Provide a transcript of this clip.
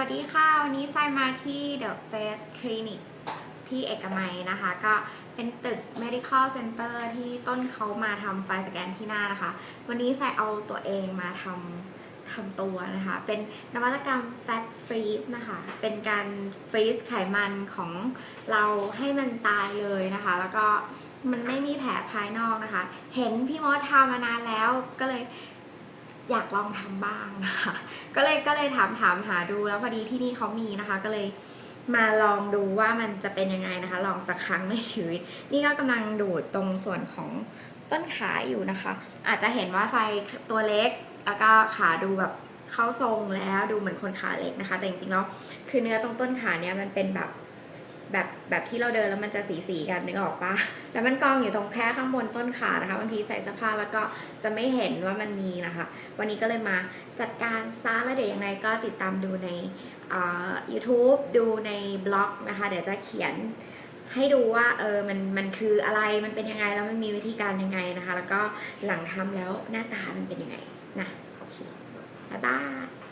วัสดีค่ะ วันนี้ไซมาที่ The Face Clinic ที่เอกมัยนะคะ ก็เป็นตึก Medical Center ที่ต้นเขามาทำไฟสแกนที่หน้านะคะ วันนี้ไซเอาตัวเองมาทำทำตัวนะคะ เป็นนวัตกรรม Fat Freeze นะคะ เป็นการฟรีซไขมันของเราให้มันตายเลยนะคะ แล้วก็มันไม่มีแผลภายนอกนะคะ เห็นพี่มอสทำมานานแล้วก็เลย อยากลองทำบ้างนะคะก็เลยก็เลยถามถามหาดูแล้วพอดีที่นี่เขามีนะคะ ก็เลยมาลองดูว่ามันจะเป็นยังไงนะคะ ลองสักครั้งในชีวิต นี่ก็กำลังดูดตรงส่วนของต้นขาอยู่นะคะ อาจจะเห็นว่าไซตัวเล็ก แล้วก็ขาดูแบบเข้าทรงแล้วดูเหมือนคนขาเล็กนะคะ แต่จริงๆแล้วคือเนื้อตรงต้นขาเนี่ยมันเป็นแบบ แบบแบบที่เราเดินแล้วมันจะสีสีกันนึกออกปะแต่มันกองอยู่ตรงแค่ข้างบนต้นขานะคะบางทีใส่เสื้อผ้าแล้วก็จะไม่เห็นว่ามันมีนะคะ วันนี้ก็เลยมาจัดการซะแล้วเดี๋ยวยังไงก็ติดตามดูในอ่า YouTube ดูในบล็อกนะคะ เดี๋ยวจะเขียนให้ดูว่าเออมันมันคืออะไรมันเป็นยังไงแล้วมันมีวิธีการยังไงนะคะ แล้วก็หลังทำแล้วหน้าตามันเป็นยังไงนะโอเคบ๊ายบาย